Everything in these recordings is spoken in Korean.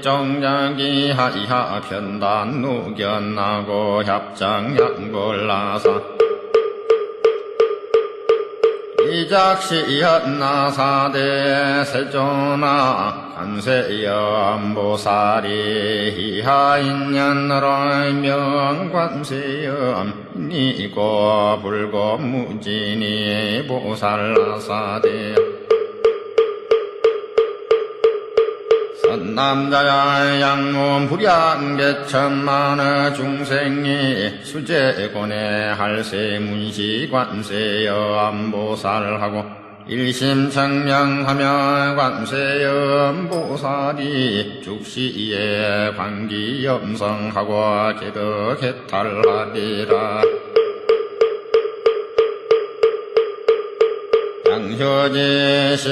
죽정장기 하이하 편단 누견나고 협정양골라사. 이작시연나사대 세존아 관세음보살이 희하인년으로 명관세음 니고 불고 무진이 보살나사대 선남자야 양문 불양개천만의 중생이 수제곤의 할세 문시 관세여 암보살하고 일심청명하며 관세음보살이 죽시에 관기염성하고 개덕해탈하리라 양효지시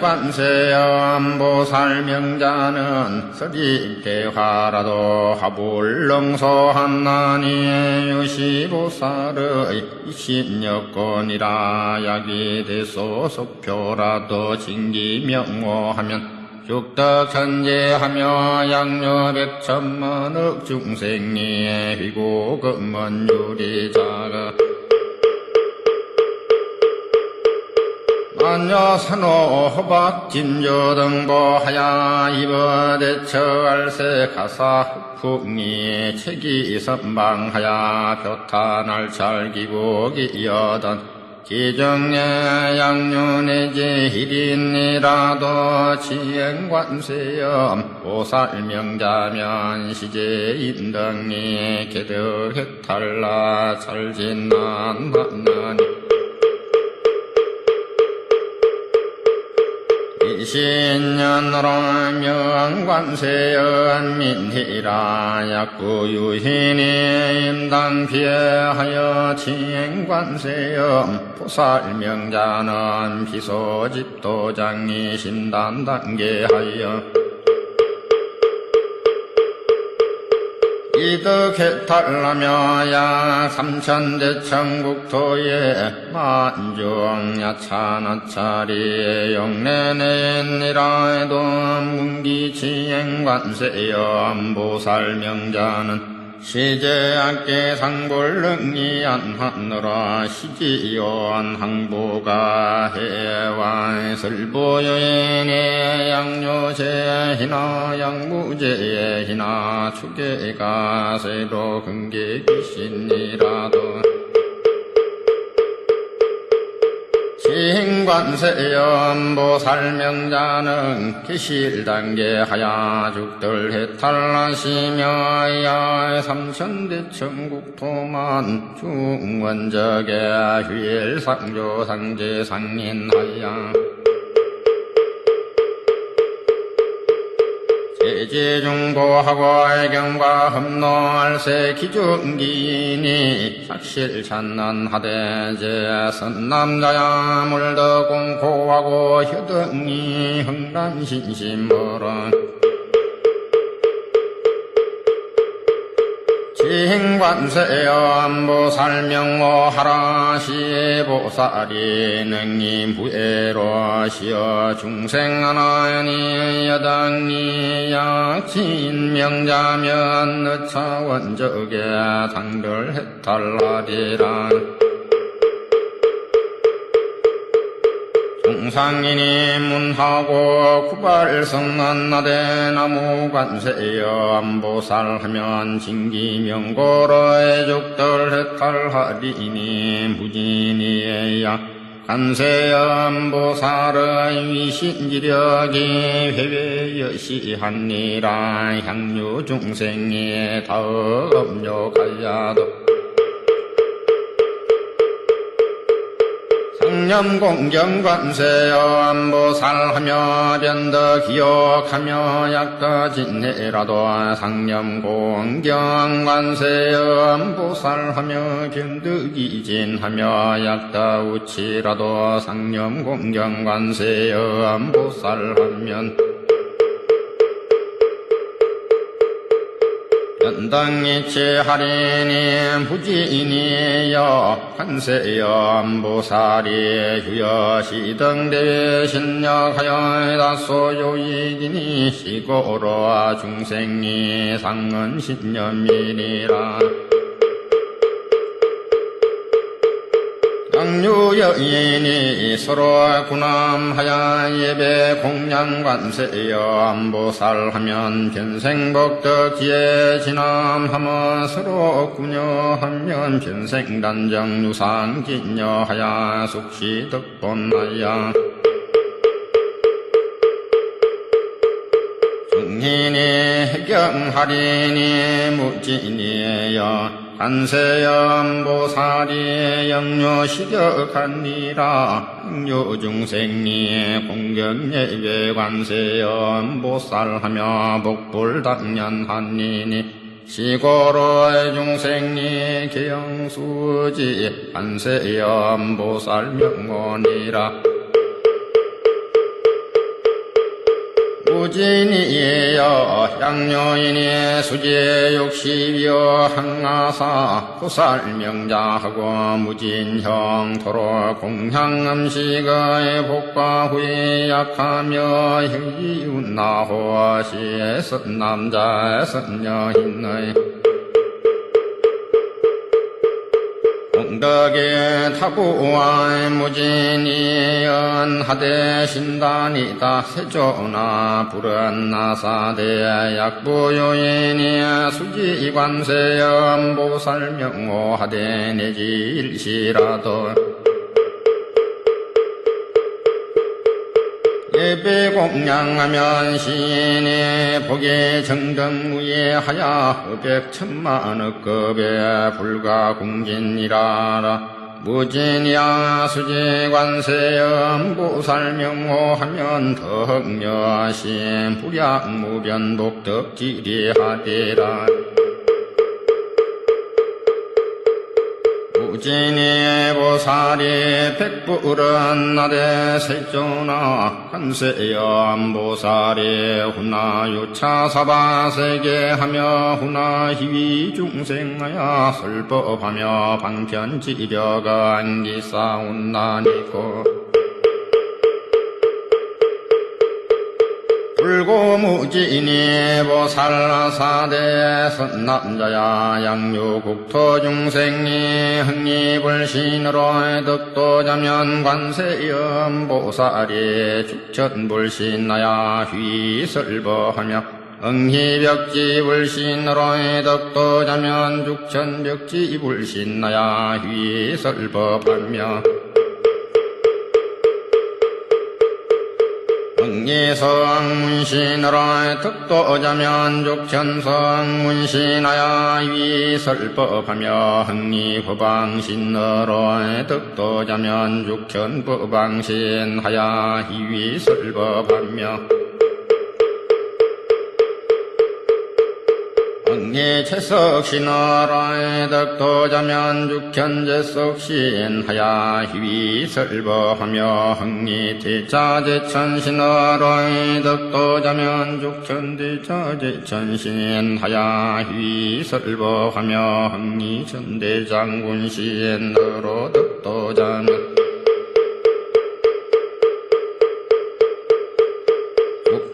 관세음보살 명자는 서지대화라도 화불렁소한나니 유시보살의 이신여건이라 약이 대소 속표라도 징기명호하면 죽덕천재하며 양녀백천만억 중생리에 휘고금먼 유리자가 안여산호 허박 진조 등보 하야 이버대처알세 가사 흑풍이 책이 선방하야 날찰 기복이 여던 기정의 양윤의 지힐인이라도 지행관세염 보살명자면 시제인등이 개덕해탈라 찰진난 만나 이신년으로 명관세연 민희라 약구유hin이 임당피하여 지행관세연 보살명자는 비소집도장이 신단단계하여 이득 해탈라며 야 삼천대천국토에 만중 야차나차리 영내내니라 해도 문기치행관세여 보살명자는 시제악계 상골능이 안 하느라 시지요한 항보가 해와 설보여인의 양요제 희나 양무제 희나 추계가 세로 근계 귀신이라도 신관세연보살명자는 기실단계 하야 죽들 해탈하시며 야 삼천대천국토만 중원적에 휘일상조상제 상인하야 제제중보하고 애경과 흠노알세 기중기니 삭실찬난하대제 선 남자야 물더 공포하고 효등이 흥란신심어 라 징관세연보살명호 하라 시보살이 능이 부애로 시어 중생하나니 여당이 약진명자면 너차원적에 당별해탈라리라 중상인이 문하고 구발성난나대 나무관세여 안보살하면 징기명고로의 죽들해탈하리니 무진이에야 관세음보살의 위신지력이 회외여시하니라 향유 중생이 다음욕하야도 상념공경 관세음보살하며 변더 기억하며 약가진해라도 상념 공경 관세음보살하며 견득 이진하며 약다 우치라도 상념 공경 관세음보살하면 연당이치 하리니 부지니여 한세연보살이 휴여시 등대회 신력하여 다소 요익이니 시고로 중생이 상은 신념이니라 양유여인이 서로 군함하여 예배 공양관세여 안보살하면 변생복덕 지에 진함하면 서로 구녀하면 변생단정 유상진여하여 숙시덕본하여 중hin이 해경하리니 무진이여 간세연보살이 영료시격하니라 영료중생니 공경예배 관세연보살하며 복불당연하니니 시고로의 중생니 계영수지 관세연보살 명원이라 무진이여 양요인이 수제 육십여 항아사 후살명자하고 무진형토로 공향음식의 복과 후에 약하며 희운나호시에 선남자의 선여인의 공덕에 타부와 무진이 연 하대 신단이다. 세조나 불은 나사대 약부요인이 수지관세연 보살명호 하대 내질시라도 예배 공양하면 신이 복의 정등무에 하야 흑백천만억급에 불가 궁진이라라. 무진야 수지관세음 보살명호하면 덕녀신 불약무변 복덕지리하리라 우진이 보살이 백불은 나대 세조나 한세연 보살이 후나 유차 사바세계 하며 후나 희위 중생하여 설법하며 방편지려가 안기사운나니고 불고무진이 보살사대 선남자야 양유국토 중생이 흥리불신으로 덕도자면 관세음 보살이 축천불신나야 휘설버하며 응희벽지 불신으로 덕도자면 죽천벽지 불신나야 휘설법하며 예성 문신으로 덕도자면 죽천성 문신하야 위설법하며 흥리법방신으로 덕도자면 죽천법방신하야 위설법하며 응예 채석신어라의 덕도자면 죽현제석신 하야 희위설법하며 흥리 대자제천신어라의 덕도자면 죽현대자제천신 하야 희위설법하며 흥리전대장군신 으로 덕도자면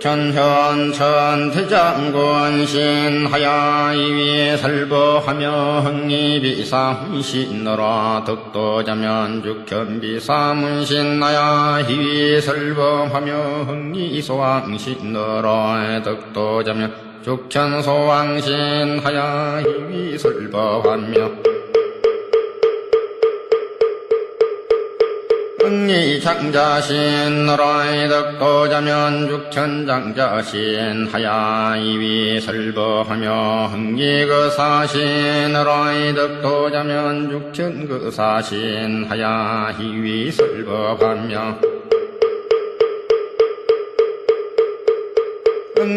천현 천태장군 신하야 이위 설보하며 흥리비사문신너라 덕도자면 죽현비사문신나야 희위 설보하며 흥리소왕신너라 덕도자면 죽천소왕신하야 희위 설보하며 흥리장자신 너라의 덕도자면 죽천장자신 하야 이위 설보하며 흥리거사신 너라의 덕도자면 죽천거사신 하야 이위 설보하며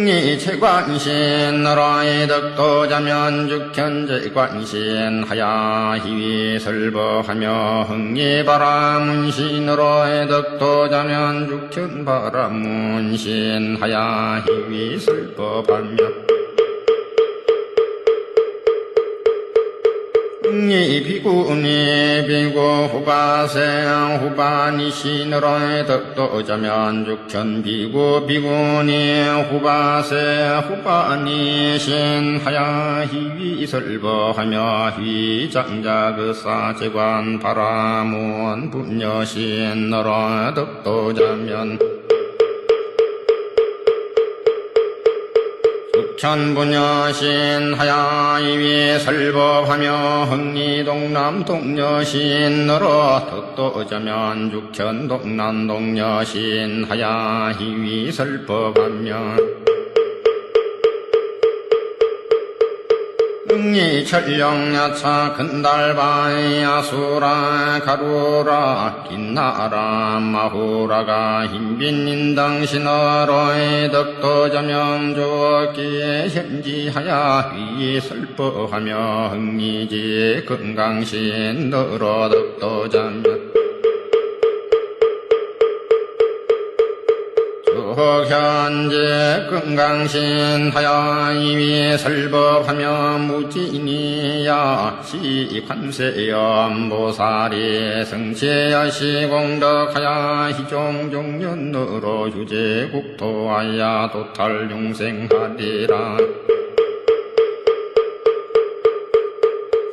흥리채관신 너라의 덕도자면 죽현제관신 하야 희위 설보하며 흥리 바라문신 너라의 덕도자면 죽현 바라문신 하야 희위 설법하며 응이 비구니 비구 후바생 후바니시너로의 덕도자면 죽천 비구 비구니 후바세 후바니 신 하야히 설버하며 휘장자 그사제관 바라문 분여신 너로 덕도 자면 천분여신 하야이위 설법하며 흥리동남 동여신 너로 덕도자면 죽천 동남 동여신 하야이위 설법하며 응이 철령야차 큰달바이 아수라 가루라 긴나라 마후라가 흰빈인당신어로의 덕도자명조기에 현지하야 위 설법하며 흥이지 건강신 너로 덕도자면 현재 건강신 하야이위 설법하며 무진이야 시관세염 보살이 성체야 시공덕하야 희종종년으로 유제국토하야 도탈용생하리라.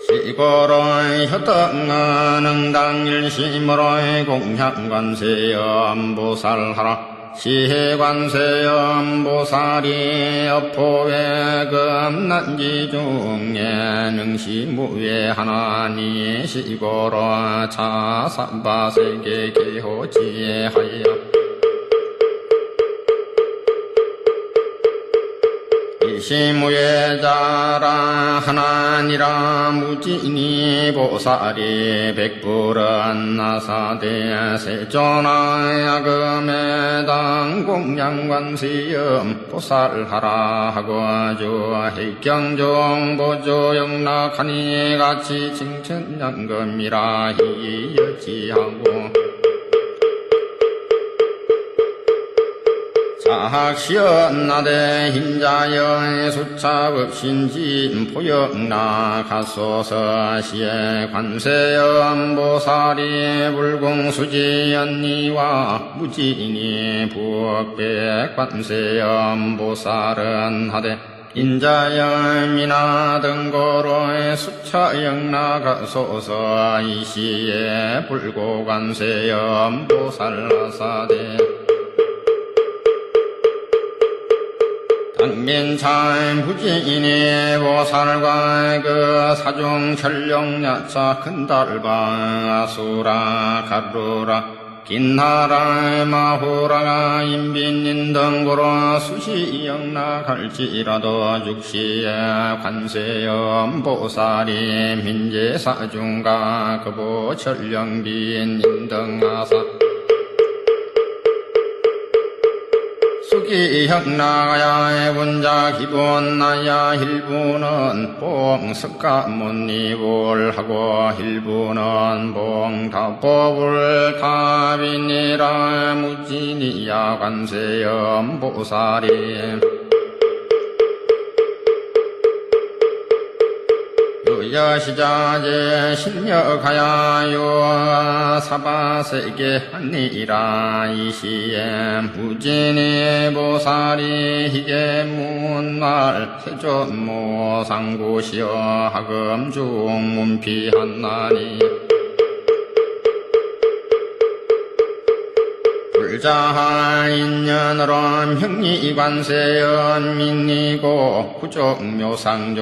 시고로의 혀떡은 당일심으로의 공향관세염 보살하라 시해관세음보살이 어포의 금난지 중에 능시무의 하나니 시고로 차삼바세계 개호지하여 이시무예자라 하나니라 무지니 보살이 백불은 나사대 세존아 야금에 당 공양관시음 보살하라 하고 주 해경종 보조 영락하니 같이 칭천양금이라 이여지하고 사학시언나대 힘자영 수차법신진 포영나 가소서 시에 관세âm 보살이 불공수지연니와 무진이 부엌백 관세âm 보살은 하되 인자영이나 등고로의 수차영 나가소서 이시에 불고관세âm 보살라사대 당민참 부지인이 보살과 그 사중 천령야차 큰달방 아수라 가루라 긴나라 마후라가 인빈인 등고로 수시영나 갈지라도 죽시에 관세âm 보살이 민제사중가 그보 천령빈 인등아사 수기형나야 분자 기본나야 힐부는 봉석가문니불하고 힐부는 봉답법을 타빈이라 무진이야 관세âm 보살이 여시자제 신여가야요. 사바세계 한니라 이시에 무진이 보살이 희게 문말 세존모 상고시여 하금중 문피한나니 불자인년으로 형리 관세연 민니고 구족묘상존이게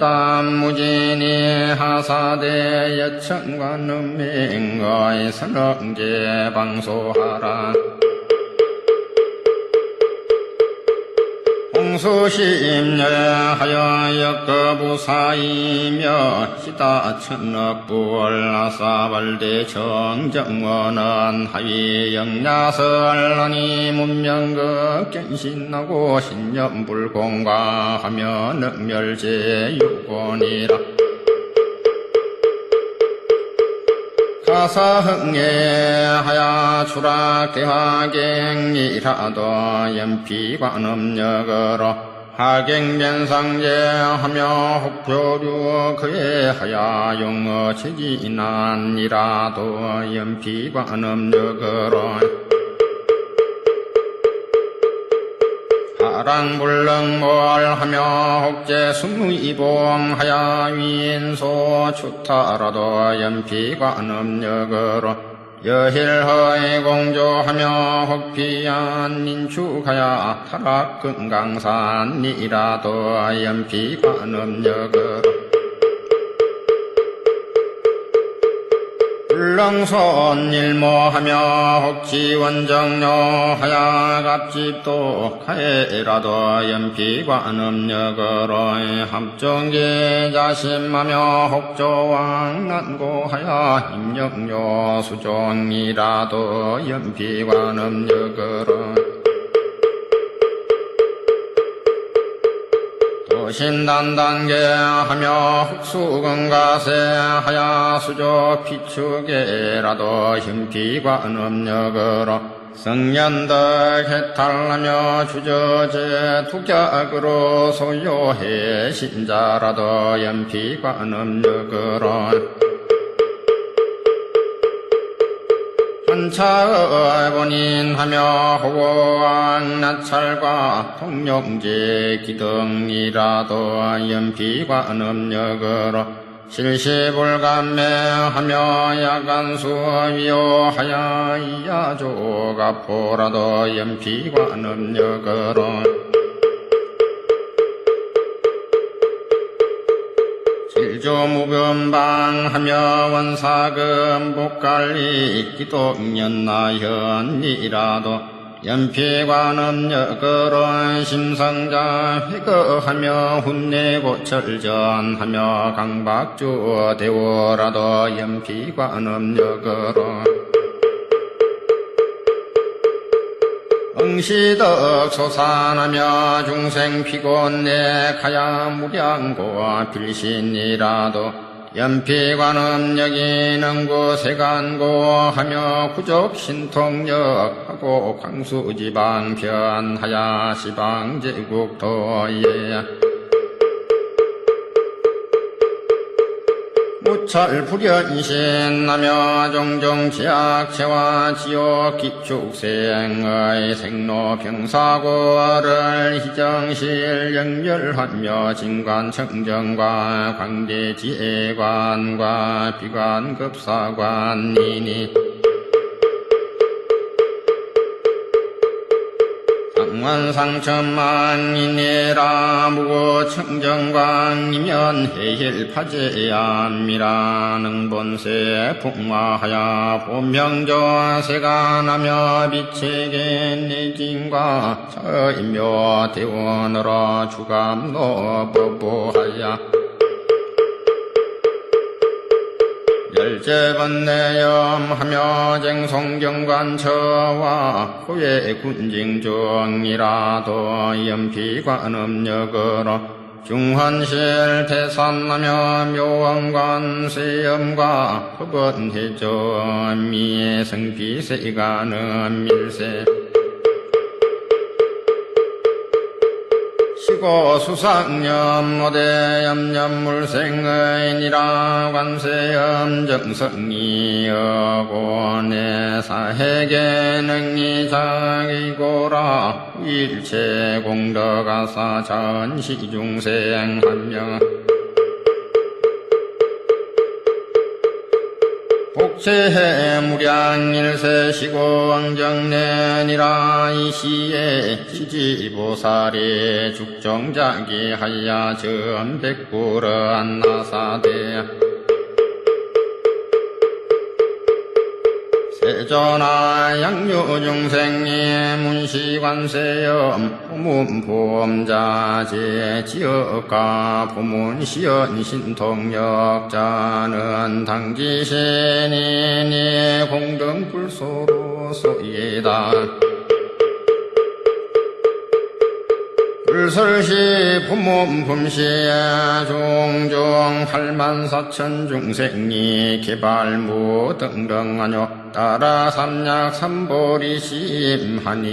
땀무진이 하사대 여천관 음맹의 선억제 방소하라 홍수심여하여 역거부사이며 시다 천억부월나사발대 정정원은 하위 영야설하니 문명극 견신하고 신념불공과 하며 능멸제 유권이라 가사흥에 하야 추락 대화갱이라도 연피관음력으로 하경변상제하며 혹표류 그에 하야 용어 체지난이라도 연피관음력으로 하랑불능몰하며 혹제 승의봉하야 위인소 추타라도 연피관음력으로 여힐허의 공조하며 혹피한 인축하야 타락금강산이라도 연피관음력으로 불렁선 일모하며 혹지 원정료 하야 갑집도 가해라도 연피관 음력으로 합정계 자심하며 혹조왕 난고하야 임력료 수종이라도 연피관 음력으로 도신단단계 하며 흑수건가세 하야 수조 피축계라도 힘피관 음력으로 성년덕 해탈하며 주저제 투격으로 소요해 신자라도 연피관 음력으로 한차의 본인 하며 호고왕 나찰과 통용제 기등이라도 연피관음력으로 실시불감매 하며 야간수위오하야 이야조가 포라도 연피관음력으로 무금방하며 원사금 복갈리 기도 년나현이라도 연피관음여거론 심성자 회거하며 훈내고 철전하며 강박주 대오라도 연피관음여거론 응시덕 소산하며 중생 피곤내 가야 무량고 빌신이라도 연피관음 여기는 곳세간고 하며 구적 신통역하고 광수지방 변하야 시방 제국도예 무찰 불연신하며 종종 지약체와 지옥 기축생의 생로병사고를 희정실 영렬하며 진관청정과 광대지혜관과 비관급사관이니 상원상천만이니라. 무고청정광이면 해일파제야미라는 본세 풍화하야 본명조 세간하며 빛에겐 내진과 저인묘 대원으로 주감노 법보하야 열제번내염 하며 쟁송경관처와 후에 군징중이라도 연피관음력으로 중환실 태산하며 묘원관 세염과 흡언해저 미의 성비세가는 밀세 시고 수상염 오대염염 물생의니라 관세염 정성이여고 내 사해계 능이 자기고라 일체 공덕아사 전시중생 한명 복체해 무량일세 시고 왕정내니라 이시에 시지보살이 죽정자기 하야 전백구르 안나사대 세존아 양유중생이 문시관세염 부문보험자 제 지역가 부문시연 신통역자는 당기신이니 공등불소로소이다 불설시 부문품시에 종종 팔만사천 중생이 개발무 등등하뇨. 따라 삼약 삼보리 심하니라